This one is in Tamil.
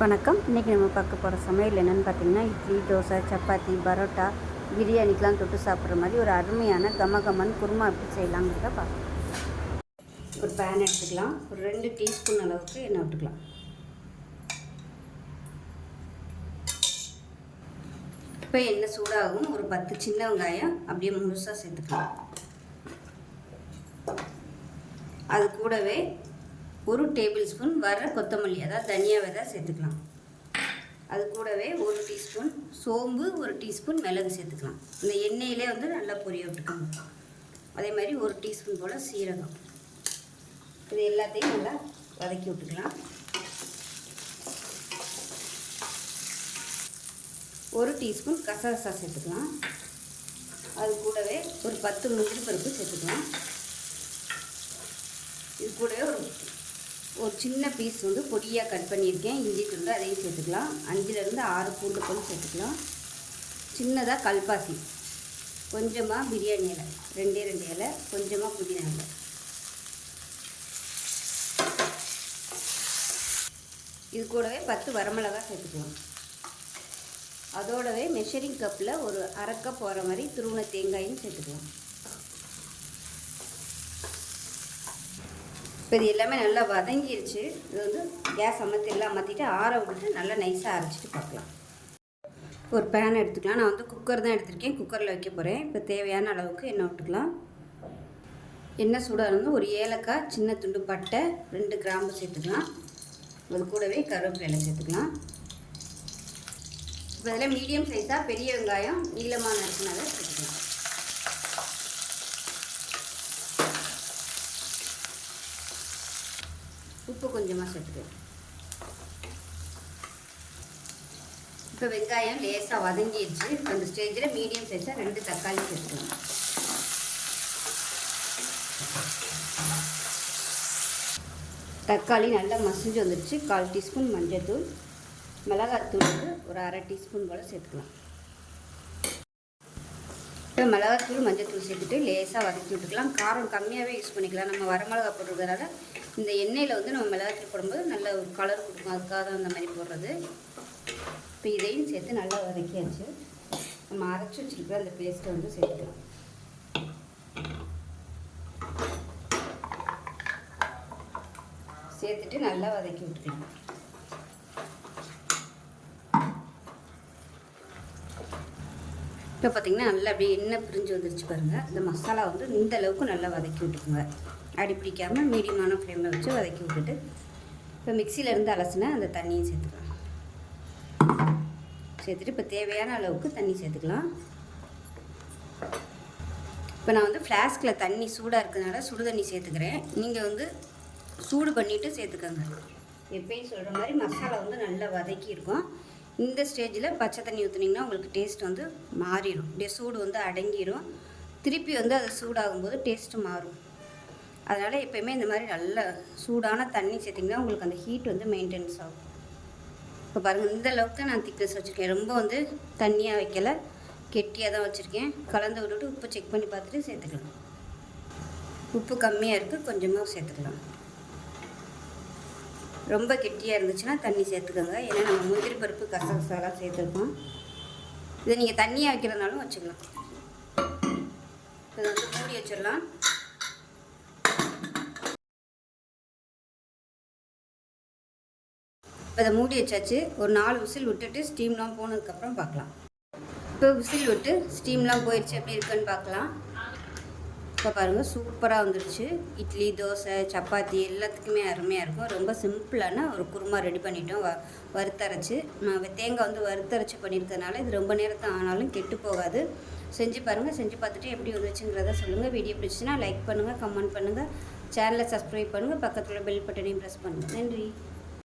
வணக்கம். இன்றைக்கி நம்ம பார்க்க போகிற சமையல் என்னென்னு பார்த்தீங்கன்னா இட்லி தோசை சப்பாத்தி பரோட்டா பிரியாணிக்கெலாம் தொட்டு சாப்பிட்ற மாதிரி ஒரு அருமையான கம கமன் குருமா எப்படி செய்யலாங்கிறத பார்க்கலாம் ஒரு பேன் எடுத்துக்கலாம். ஒரு ரெண்டு டீஸ்பூன் அளவுக்கு எண்ணெய் விட்டுக்கலாம். இப்போ எண்ணெய் சூடாகும் ஒரு பத்து சின்ன வெங்காயம் அப்படியே முழுசாக சேர்த்துக்கலாம். அது கூடவே ஒரு டேபிள் ஸ்பூன் வர கொத்தமல்லி அதாவது தனியா விதை சேர்த்துக்கலாம். அது கூடவே ஒரு டீஸ்பூன் சோம்பு ஒரு டீஸ்பூன் மிளகு சேர்த்துக்கலாம். இந்த எண்ணெயிலே வந்து நல்லா பொரிய விட்டுக்கணும் அதே மாதிரி ஒரு டீஸ்பூன் போல் சீரகம். இது எல்லாத்தையும் நல்லா வதக்கி விட்டுக்கலாம். ஒரு டீஸ்பூன் கசகசா சேர்த்துக்கலாம். அது கூடவே ஒரு பத்து முந்திரி பருப்பு சேர்த்துக்கலாம். இது கூடவே ஒரு ஒரு சின்ன பீஸ் வந்து பொடியாக கட் பண்ணியிருக்கேன். இஞ்சி துண்டு அதையும் சேர்த்துக்கலாம். அஞ்சுலேருந்து ஆறு பூண்டு பல் சேர்த்துக்கலாம். சின்னதாக கல்பாசி. கொஞ்சமாக பிரியாணி இலை. ரெண்டே ரெண்டு இலை. கொஞ்சமாக புதினா இலை. இது கூடவே பத்து வரமிளகா சேர்த்துக்கலாம். அதோடவே மெஷரிங் கப்பில் ஒரு அரை கப் போகிற மாதிரி துருவன தேங்காயும் சேர்த்துக்கலாம். இப்போ இது எல்லாமே நல்லா வதங்கிடுச்சு இது வந்து கேஸ் அமர்த்தி எல்லாம் அமர்த்திட்டு ஆற விட்டுட்டு நல்லா நைஸாக அரைச்சிட்டு பார்க்கலாம். ஒரு பேன் எடுத்துக்கலாம். நான் வந்து குக்கர் தான் எடுத்திருக்கேன். குக்கரில் வைக்க போகிறேன் இப்போ தேவையான அளவுக்கு எண்ணெய் விட்டுக்கலாம். எண்ணெய் சூடாக இருந்தால் ஒரு ஏலக்காய் சின்ன துண்டு பட்டை ரெண்டு கிராம்பு சேர்த்துக்கலாம். அது கூடவே கருவேப்பிலை சேர்த்துக்கலாம். இப்போ இதில் மீடியம் சைஸாக பெரிய வெங்காயம் நீளமான இருக்குனால சேர்த்துக்கலாம் உப்பு கொஞ்சமாக சேர்த்துக்கலாம் இப்போ வெங்காயம் லேசாக வதங்கிடுச்சு. அந்த ஸ்டேஜில் மீடியம் சைஸாக ரெண்டு தக்காளி சேர்த்துக்கலாம் தக்காளி நல்லா மசிஞ்சு வந்துடுச்சு கால் டீஸ்பூன் மஞ்சள்தூள் மிளகாத்தூள் வந்து ஒரு அரை டீஸ்பூன் போல் சேர்த்துக்கலாம். இப்போ மிளகாத்தூள் மஞ்சத்தூள் சேர்த்துட்டு லேசாக வதக்கி விட்டுக்கலாம். காரம் கம்மியாகவே யூஸ் பண்ணிக்கலாம். நம்ம வரமிளகா போட்டுருக்கிறதால இந்த எண்ணெயில் வந்து நம்ம மிளகாத்தூள் போடும்போது நல்ல ஒரு கலர் கொடுக்கும். அதுக்காக தான் அந்த மாதிரி போடுறது. இப்போ இதையும் சேர்த்து நல்லா வதக்கியாச்சு. நம்ம அரைச்சி வச்சுருக்கிற அந்த பேஸ்ட்டை வந்து சேர்த்துக்கலாம். சேர்த்துட்டு நல்லா வதக்கி விட்டுக்கலாம். இப்போ பார்த்திங்கன்னா நல்லா அப்படியே எண்ணெய் பிரிஞ்சு வந்துருச்சு பாருங்கள் இந்த மசாலா வந்து இந்த அளவுக்கு நல்லா வதக்கி விட்டுக்குங்க. அடி பிடிக்காமல் மீடியமான ஃப்ளேமில் வச்சு வதக்கி விட்டுட்டு இப்போ மிக்சியிலேருந்து அலசினா அந்த தண்ணியை சேர்த்துக்கலாம். சேர்த்துட்டு இப்போ தேவையான அளவுக்கு தண்ணி சேர்த்துக்கலாம். இப்போ நான் வந்து ஃப்ளாஸ்கில் தண்ணி சூடாக இருக்கிறதுனால சுடு தண்ணி சேர்த்துக்கிறேன். நீங்கள் வந்து சூடு பண்ணிவிட்டு சேர்த்துக்கோங்க. எப்பயும் சொல்கிற மாதிரி மசாலா வந்து நல்லா வதக்கி இருக்கும். இந்த ஸ்டேஜில் பச்சை தண்ணி ஊற்றுனீங்கன்னா உங்களுக்கு டேஸ்ட் வந்து மாறிடும். அப்படியே சூடு வந்து அடங்கிடும் திருப்பி வந்து அது சூடாகும்போது டேஸ்ட்டு மாறும். அதனால் எப்போயுமே இந்த மாதிரி நல்ல சூடான தண்ணி சேர்த்திங்கன்னா உங்களுக்கு அந்த ஹீட் வந்து மெயின்டெனன்ஸ் ஆகும். இப்போ பாருங்கள் இந்த அளவுக்கு நான் திக்னஸ் வச்சுருக்கேன். ரொம்ப வந்து தண்ணியாக வைக்கலை. கெட்டியாக தான் வச்சுருக்கேன். கலந்து விட்டுட்டு உப்பு செக் பண்ணி பார்த்துட்டு சேர்த்துக்கலாம். உப்பு கம்மியாக இருக்குது கொஞ்சமாக சேர்த்துக்கலாம். ரொம்ப கெட்டியாக இருந்துச்சுன்னா தண்ணி சேர்த்துக்கோங்க. ஏன்னா நம்ம முந்திரி பருப்பு கசகசாலாம் சேர்த்துருக்கோம். இதை நீங்கள் தண்ணியாக வைக்கிறதுனாலும் வச்சுக்கலாம். இதை வந்து மூடி வச்சிடலாம். இப்போ இதை மூடி வச்சாச்சு. ஒரு நாலு விசில் விட்டுட்டு ஸ்டீம்லாம் போனதுக்கப்புறம் பார்க்கலாம். இப்போ விசில் விட்டு ஸ்டீம்லாம் போயிடுச்சு எப்படி இருக்குன்னு பார்க்கலாம். இப்போ பாருங்கள் சூப்பராக வந்துடுச்சு இட்லி தோசை சப்பாத்தி எல்லாத்துக்குமே அருமையாக இருக்கும். ரொம்ப சிம்பிளான ஒரு குருமா ரெடி பண்ணிட்டோம். வ வறுத்தரைச்சி. தேங்காய் வந்து வறுத்தரைச்சி பண்ணியிருக்கனால இது ரொம்ப நேரத்தை ஆனாலும் கெட்டு போகாது. செஞ்சு பாருங்கள் செஞ்சு பார்த்துட்டு எப்படி வந்துச்சுங்கிறத சொல்லுங்கள் வீடியோ பிடிச்சின்னா லைக் பண்ணுங்கள் கமெண்ட் பண்ணுங்கள் சேனலை சப்ஸ்கிரைப் பண்ணுங்கள் பக்கத்தில் பெல் பட்டனையும் ப்ரெஸ் பண்ணுங்கள் நன்றி.